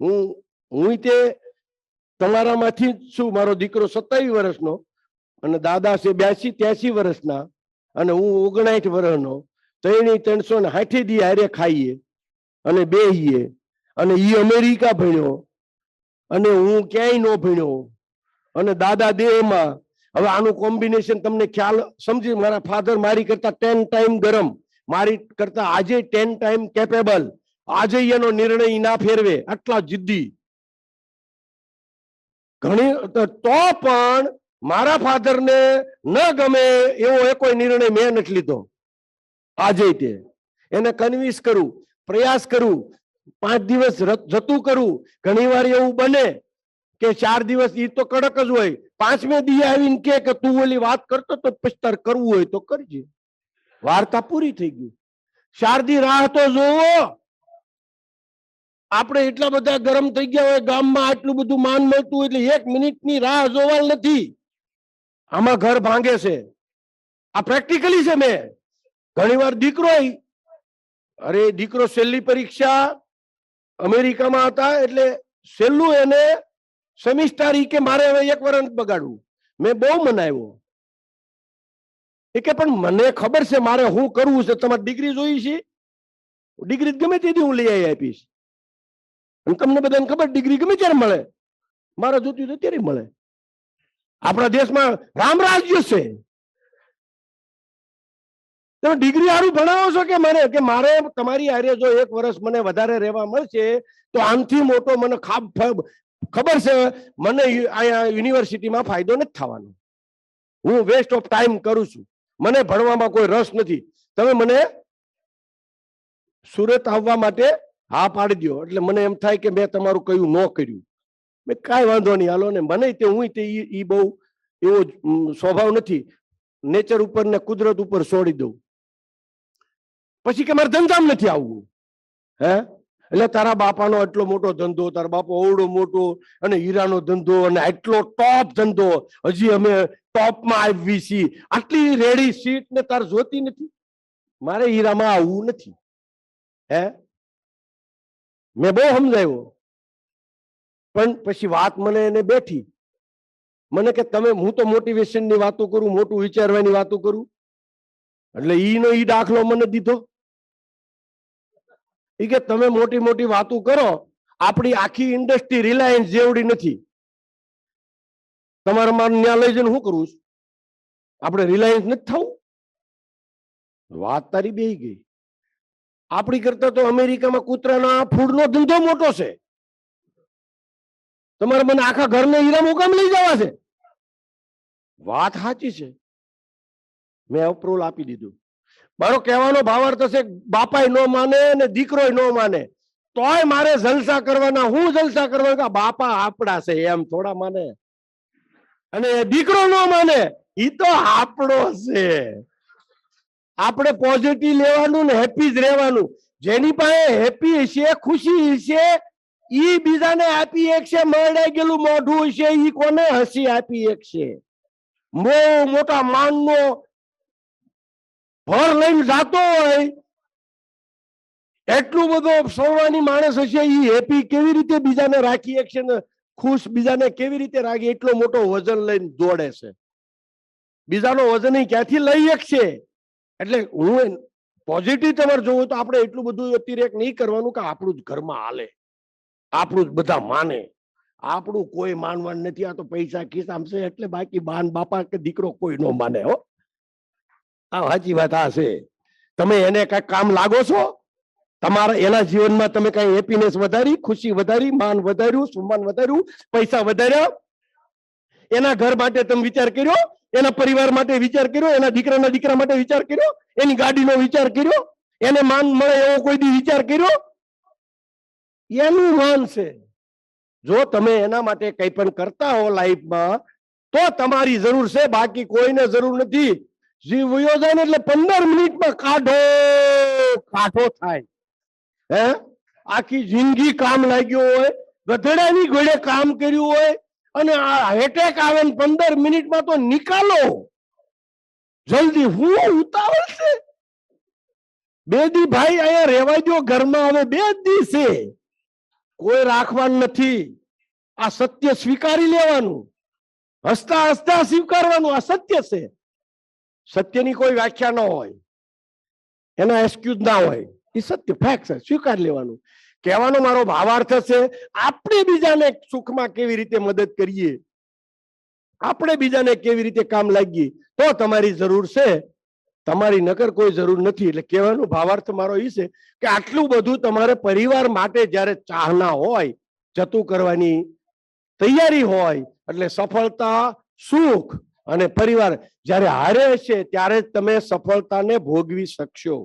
હું હું તે તમારામાંથી જ છું, મારો દીકરો સત્તાવીસ વર્ષનો અને દાદા છે બ્યાસી, ત્યાસી વર્ષના અને હું ઓગણસાઠ વર્ષનો. ત્રણેય ત્રણસો ને હાઠે દી હારે ખાઈએ અને બેહીએ અને ઈ અમેરિકા ભણ્યો અને હું ક્યાંય ન ભણ્યો અને દાદા દેહમાં. હવે આનું કોમ્બિનેશન તમને ખ્યાલ સમજી, મારા ફાધર મારી કરતા ટેન ટાઈમ ગરમ, મારી કરતા આજે ટેન ટાઈમ કેપેબલ આજે એનો નિર્ણય ના ફેરવે, આટલા જિદ્દી. ઘણી, તો પણ મારા ફાધર ને ગમે એવો એ કોઈ નિર્ણય મેં નથી લીધો. આજે તે. એને કન્વિન્સ કરું, પ્રયાસ કરું, પાંચ દિવસ જતું કરું. ઘણી વાર એવું બને કે ચાર દિવસ એ તો કડક જ હોય. પાંચમે દી આવીને કે તું ઓલી વાત કરતો તો પછી કરવું હોય તો કરજે. વાર્તા પૂરી થઈ ગઈ. શારદી રાહ તો જોવો. આપણે એટલા બધા ગરમ થઈ ગયા હોય, ગામમાં આટલું બધું માન મળતું એટલે એક મિનિટની રાહ જોવાલ નથી. આમાં ઘર ભાંગે છે. આ પ્રેક્ટિકલી છે મેં. ઘણી વાર દીકરો અરે, દીકરો છેલ્લી પરીક્ષા અમેરિકામાં હતા એટલે છેલ્લું એને સેમિસ્ટર કે મારે હવે એક વર્ષ બગાડવું. મેં બહુ મનાવ્યો. એ કે પણ મને ખબર છે મારે શું કરવું છે. તમારે ડિગ્રી જોઈ છે? ડિગ્રી ગમે તેથી હું લઈ આવી આપીશ અને તમને બધાને ખબર, ડિગ્રી ગમે ત્યારે મળે. મારે જોતી તો ત્યારે મળે. આપણા દેશમાં રામ રાજ્ય છે. તમે ડિગ્રી સારું ભણાવો છો કે મને? કે મારે તમારી આરે જો એક વર્ષ મને વધારે રહેવા મળશે, તો આમથી મોટો મને ખાબ ખબર છે, મને અહીંયા યુનિવર્સિટીમાં ફાયદો નથી થવાનો. હું વેસ્ટ ઓફ ટાઈમ કરું છું. મને ભણવામાં કોઈ રસ નથી. તમે મને સુરત આવવા માટે હા પાડી દો એટલે મને એમ થાય કે મેં તમારું કયું ન કર્યું. મેં કાંઈ વાંધો નહીં. હાલો ને, મને તે હું તે ઈ બહુ એવો સ્વભાવ નથી. નેચર ઉપર ને કુદરત ઉપર છોડી દઉં. પછી કે મારે ધંધામાં નથી આવવું. હે? એટલે તારા બાપાનો એટલો મોટો ધંધો, તારા બાપો ઓવડો મોટો અને હીરાનો ધંધો અને એટલો ટોપ ધંધો. હજી અમે ટોપમાં આવી છીએ. આટલી રેડી સીટ ને તાર જોતી નથી. મારે હીરામાં આવવું નથી. હે? મેં બહુ સમજાવ્યો. પણ પછી વાત મને એને બેઠી. મને કે તમે, હું તો મોટિવેશનની વાતો કરું, મોટું વિચારવાની વાતો કરું. એટલે ઈનો ઈ દાખલો મને દીધો. એ કે તમે મોટી મોટી વાતો કરો, આપણી આખી ઇન્ડસ્ટ્રી રિલાયન્સ જેવડી નથી. તમારે મારું ન્યા લઈ જઈને શું કરવું? આપણે રિલાયન્સ નથી થવું? વાત તારી બે ગઈ. આપણી કરતા તો અમેરિકામાં કૂતરાના ફૂડનો ધંધો મોટો છે. તમારે મને આખા ઘરને હીરા મુકામ લઈ જવા છે? વાત સાચી છે. મેં અપ્રુવલ આપી દીધું. મારો કહેવાનો ભાવાર્થ હશે બાપાય ન માને ને દીકરો ન માને. તોય મારે જલસા કરવાના, હું જલસા કરવાના બાપા આપડા છે, એમ થોડા માને. અને દીકરો ન માને એ તો આપણો છે. આપણે પોઝિટિવ લેવાનું ને હેપી જ રહેવાનું. જેની પાસે હેપી હશે, ખુશી હશે, ઈ બીજાને આપી એક છે મરડાઈ ગયેલું મોઢું હશે, ઈ કોને હસી આપી એક છે બહુ મોટા માનનો ભર લઈને જાતો હોય, એટલું બધું સૌવાની માણસ હશે, ઈ હેપી કેવી રીતે બીજાને રાખી એક છે ને ખુશ બીજાને કેવી રીતે રાખી, એટલો મોટો વજન લઈને દોડે છે. બીજાનો વજન ક્યાંથી લઈ એક છે એટલે હું પોઝિટિવ તમારે જોવું તો આપણે એટલું બધું અતિરેક નહીં કરવાનું કે આપણું જ ઘરમાં હાલે. આપણું જ બધા માને. આપણું કોઈ માનવાનું નથી, આ તો પૈસા ખિસ્સામાં છે, એટલે બાકી બાન બાપા કે દીકરો કોઈ નો માને, હો. આ સાચી વાત આ છે. તમે એને કઈ કામ લાગો છો? તમારા, એના જીવનમાં તમે કઈ હેપીનેસ વધારી, ખુશી વધારી, માન વધાર્યું, સન્માન વધાર્યું, પૈસા વધાર્યા? એના ઘર માટે તમે વિચાર કર્યો? એના પરિવાર માટે વિચાર કર્યો, એના દીકરાના દીકરા માટે વિચાર કર્યો, એની ગાડીનો વિચાર કર્યો, એને માન મળે એવો કોઈ દી વિચાર કર્યો? એનું માન છે. જો તમે એના માટે કંઈ પણ કરતા હો લાઈફમાં, તો તમારી જરૂર છે, બાકી કોઈને જરૂર નથી. જીવ વયો જાય ને એટલે પંદર મિનિટમાં કાઢો કાઢો થાય. હે? આખી જિંદગી કામ લાગ્યો હોય, ગધેડાની ઘોડે કામ કર્યું હોય અને આ એટેક આવે ને પંદર મિનિટમાં તો નિકાલો. જલ્દી, હું ઉતાવળ છે? બે દી ભાઈ અહીંયા રહેવા દો ઘરમાં હવે બે દી છે કોઈ રાખવાનું નથી. આ સત્ય સ્વીકારી લેવાનું. હસતા હસતા સ્વીકારવાનું, આ સત્ય છે. સત્યની કોઈ વ્યાખ્યા ન હોય. એના એક્સક્યુઝ ના હોય. એ સત્ય ફેક્ટ છે, સ્વીકાર લેવાનું. કહેવાનો મારો ભાવાર્થ છે, આપણે બીજાને સુખમાં કેવી રીતે મદદ કરીએ? આપણે બીજાને કેવી રીતે કામ લાગીએ? તો તમારી જરૂર છે. તમારી નકર કોઈ જરૂર નથી. એટલે કહેવાનો ભાવાર્થ મારો એ છે કે આટલું બધું તમારે પરિવાર માટે જ્યારે ચાહના હોય, જતું કરવાની તૈયારી હોય, એટલે સફળતા, સુખ અને પરિવાર જ્યારે હારે છે, ત્યારે તમે સફળતાને ભોગવી શકશો.